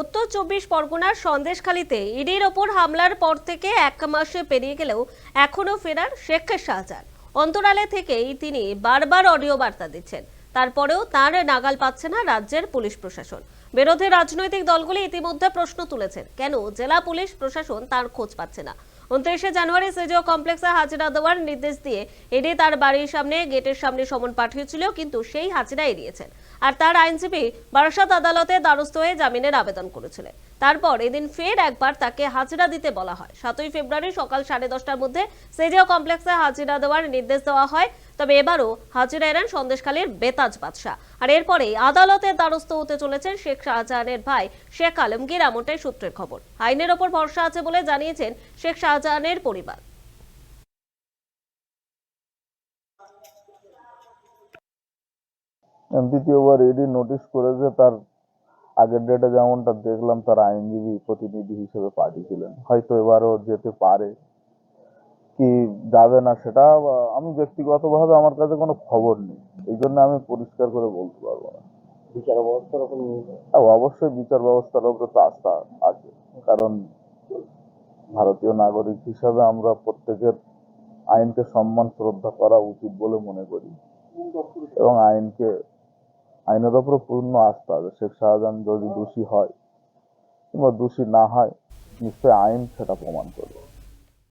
উত্তর চব্বিশ পরগনার সন্দেশখালীতে ইডির ওপর হামলার পর থেকে এক মাসে পেরিয়ে গেলেও এখনও ফেরার শেখ শাহজাহান। অন্তরালে থেকেই তিনি বারবার অডিও বার্তা দিচ্ছেন। তারপরেও তার নাগাল পাচ্ছে না রাজ্যের পুলিশ প্রশাসন। বিরোধী রাজনৈতিক দলগুলি ইতিমধ্যে প্রশ্ন তুলেছেন, কেন জেলা পুলিশ প্রশাসন তার খোঁজ পাচ্ছে না? উনত্রিশে জানুয়ারি সিজিও কমপ্লেক্সে হাজিরা দেওয়ার নির্দেশ দিয়ে এডি তার বাড়ির সামনে, গেটের সামনে সমন পাঠিয়েছিল, কিন্তু সেই হাজিরা এড়িয়েছেন। আর তার আইনজীবী বারাসাত আদালতে দ্বারস্থ হয়ে জামিনের আবেদন করেছিলেন। তারপর এদিন ফের একবার তাকে হাজিরা দিতে বলা হয়। সাতই ফেব্রুয়ারি সকাল সাড়ে দশটার মধ্যে সেজিও কমপ্লেক্সে হাজিরা দেওয়ার নির্দেশ দেওয়া হয়। তবে এবারও হাজিরা এলেন সন্দেশখালীর বেতাজ বাদশাহ। আর এরপরে আদালতের দ্বারস্থ হতে চলেছেন শেখ শাহজাহানের ভাই শেখ আলমগীর এমনটাই সূত্রের খবর। আইনের ওপর ভরসা আছে বলে জানিয়েছেন শেখ শাহজাহানের পরিবার। দ্বিতীয়বার ইডি নোটিশ করেছে, তার আগের ডেটে যেমনটা দেখলাম, তার আইনজীবী প্রতিনিধি হিসেবে পাঠিয়েছিলেন। হয়তো এবারও যেতে পারে। কি যাবে না সেটা আমি ব্যক্তিগতভাবে আমার কাছে কোনো খবর নেই। এই জন্য আমি পরিষ্কার করে বলতে পারব না। বিচার ব্যবস্থার উপর হ্যাঁ, অবশ্যই বিচার ব্যবস্থার উপরে তো আস্থা আছে। কারণ ভারতীয় নাগরিক হিসাবে আমরা প্রত্যেকের আইনকে সম্মান শ্রদ্ধা করা উচিত বলে মনে করি। এবং আইনকে আইনের ওপরে পূর্ণ আস্থা আছে। শেখ শাহজাহান যদি দোষী হয় কিংবা দোষী না হয় নিশ্চয়ই আইন সেটা প্রমাণ করবে।